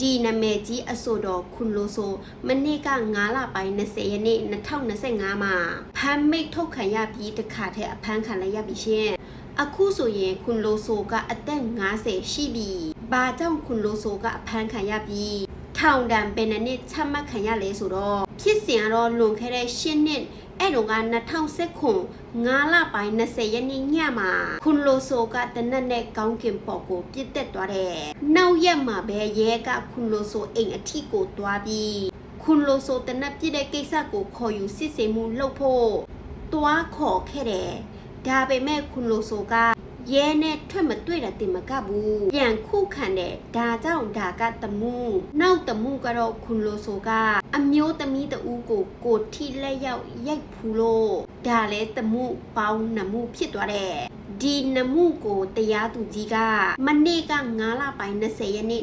ဒီနာမည်ကြီးအဆိုတော်ခွန်လိုဆိုမနေ့က9လပိုင်း20ရက်နေ့2025မှာဖမ်းမိတ်ထုတ်ခံရပြီးတခါတည်းအဖမ်းခံလိုက်ရပြီရှင်အခုဆိုရင်ခွန်လိုဆိုကအသက်50ရှိပြီဘာကြောင့်ခွန်လိုဆိုကအဖမ်းခံရပြီး ထောင်ဒဏ်ဘယ်နှစ်နှစ်ချမှတ်ခံရလဲဆိုတော့ဖြစ်စဉ်ကတော့လွန်ခဲ့တဲ့10နှစ်အဲ့တော့က2019ခု9လပိုင်း20ရက်နေ့ညမှာခွန်လိုဆိုကတနက်နဲ့ကောင်းကင်ပေါ်ကိုပြစ်တက်သွားတယ်။နောက်ရက်မှာပဲရဲကခွန်လိုဆိုအိမ်အထိကိုသွားပြီးခွန်လိုဆိုတနက်ပြစ်တဲ့ကိစ္စကိုခေါ်ယူစစ်ဆေးမှုလုပ်ဖို့တွားခေါ်ခဲ့တယ်။ဒါပေမဲ့ခွန်လိုဆိုက ရဲနဲ့ထွက်မတွေ့တာတင်မကဘူးပြန်ခုခံတယ်ဒါကြောင့်ဒါကတမှုနောက်တမှုကတော့ခွန်လိုဆိုကအမျိုးသမီးတဦးကိုကိုထိလက်ရောက်ရိုက်ဖူးလို့ဒါလဲတမှုပေါင်းနှမှုဖြစ်သွားတယ်ဒီနမှုကိုတရားသူကြီးကမနေ့က9လပိုင်း20ရက်နေ့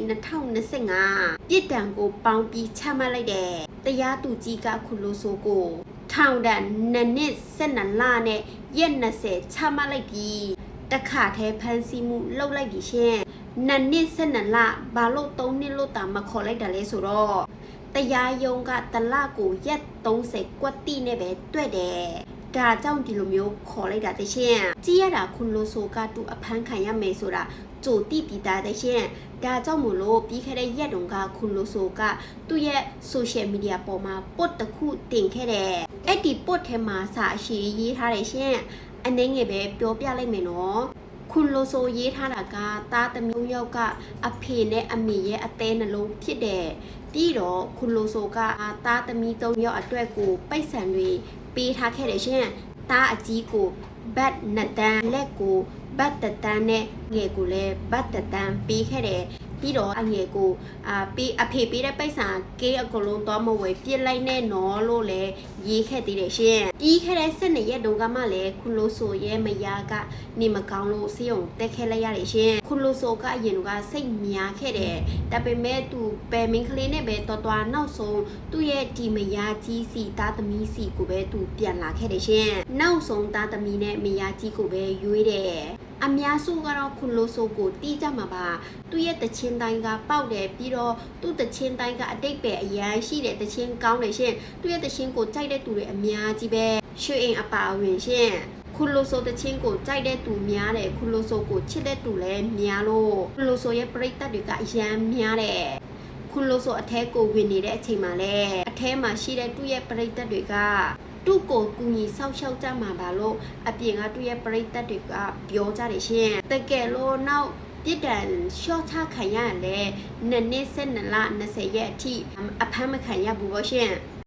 2025ပြစ်ဒဏ်ကိုပေါင်းပြီးချမှတ်လိုက်တယ်တရားသူကြီးကခုလိုဆိုကိုထောင်ဒဏ်နှစ်နှစ်12လနဲ့ရက်20ချမှတ်လိုက်ပြီး တခါတည်းဖမ်းဆီးမှုလုပ်လိုက်ပြီရှင်နှစ်နှစ်12လဘာလို့3နှစ်လို့တာမခေါ်လိုက်တာလဲဆိုတော့တရားရုံးကတလကိုရက်30ကွက်တိနဲ့ပဲတွေ့တယ်ဒါကြောင့်ဒီလိုမျိုးခေါ်လိုက်တာတရှင်ကြည့်ရတာခွန်လိုဆိုကသူအဖမ်းခံရမယ်ဆိုတာကြိုတိပြီးသားတရှင်ဒါကြောင့်မို့လို့ပြီးခဲ့တဲ့ရက်တုန်းကခွန်လိုဆိုကသူ့ရဲ့ social media ပေါ်မှာ post တစ်ခုတင်ခဲ့တယ်အဲ့ဒီ post ထဲမှာစာအရှိရေးထားတယ်ရှင် အနေငယ်ပဲပြောပြလိုက်မယ်နော်ခွန်လိုဆိုရေးထားတာကသားသမီးယောက်ကအဖေနဲ့အမေရဲ့အသေးနှလုံးဖြစ်တယ်ပြီးတော့ခွန်လိုဆိုကသားသမီး၃ယောက်အတွက်ကိုပိတ်ဆံတွေပေးထားခဲ့တယ်ရှင်သားအကြီးကိုဘတ်နှစ်တန်းလက်ကိုဘတ်တတန်းနဲ့ငယ်ကိုလည်းဘတ်တတန်းပေးခဲ့တယ် ပြီးတော့အငယ်ကိုအာပေးအဖေပေးတဲ့ပိတ်ဆံကေးအကုန်လုံးတော့မဝယ်ပြစ်လိုက်နဲ့နော်လို့လည်းရေးခဲ့သေးတယ်ရှင်ပြီးခဲ့တဲ့စစ်နှစ်ရက်တုန်းကမှလည်းခုလိုဆိုရဲမယားကနေမကောင်းလို့စေးုံတက်ခဲလိုက်ရတယ်ရှင်ခုလိုဆိုကအရင်ကစိတ်များခဲ့တယ်ဒါပေမဲ့သူပယ်မင်းကလေးနဲ့ပဲတော်တော်နောက်ဆုံးသူ့ရဲ့ဒီမယားကြီးစီသားသမီးစီကိုပဲသူပြန်လာခဲ့တယ်ရှင်နောက်ဆုံးသားသမီးနဲ့မယားကြီးကိုပဲရွေးတယ် အများစုကတော့ခွန်လိုဆိုကိုတီးကြမှာပါသူ့ရဲ့တချင်းတိုင်းကပေါက်တယ်ပြီးတော့သူ့တချင်းတိုင်းကအတိတ်ပဲအရန်ရှိတယ်တချင်းကောင်းတယ်ရှင်သူ့ရဲ့တချင်းကိုကြိုက်တဲ့သူတွေအများကြီးပဲရွှေအိမ်အပါအဝင်ရှင်ခွန်လိုဆိုတချင်းကိုကြိုက်တဲ့သူများတယ်ခွန်လိုဆိုကိုချစ်တဲ့သူလည်းများလို့ခွန်လိုဆိုရဲ့ပရိသတ်တွေကအရန်များတယ်ခွန်လိုဆိုအထဲကိုဝင်နေတဲ့အချိန်မှာလဲအထဲမှာရှိတဲ့သူ့ရဲ့ပရိသတ်တွေက သူ့ကိုကူညီဆောက်ရှောက်ကြမှာပါလို့အပြင်ကသူ့ရဲ့ပရိသတ်တွေကပြောကြတယ်ရှင်တကယ်လို့နောက်ပြစ်ဒဏ်ရှော့ချခံရရင်လည်းနှစ်နှစ်၁၂လ20ရက်အထိအဖမ်းမခံရဘူးပေါ့ရှင်